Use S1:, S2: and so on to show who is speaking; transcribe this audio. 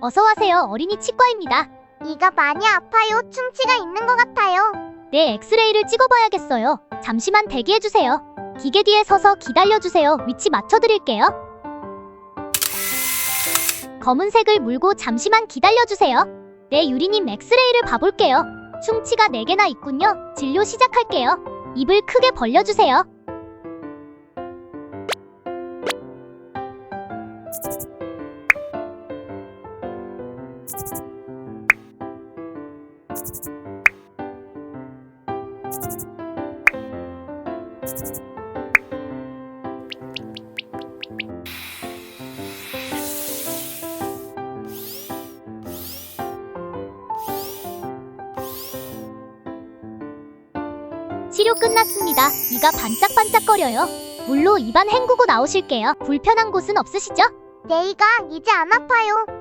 S1: 어서 와세요. 어린이 치과입니다.
S2: 이가 많이 아파요. 충치가 있는 것 같아요.
S1: 네, 엑스레이를 찍어봐야겠어요. 잠시만 대기해주세요. 기계 뒤에 서서 기다려주세요. 위치 맞춰드릴게요. 검은색을 물고 잠시만 기다려주세요. 네, 유리님 엑스레이를 봐볼게요. 충치가 4개나 있군요. 진료 시작할게요. 입을 크게 벌려주세요. 치료 끝났습니다. 이가 반짝반짝거려요. 물로 입안 헹구고 나오실게요. 불편한 곳은 없으시죠?
S2: 내 이가 이제 안 아파요.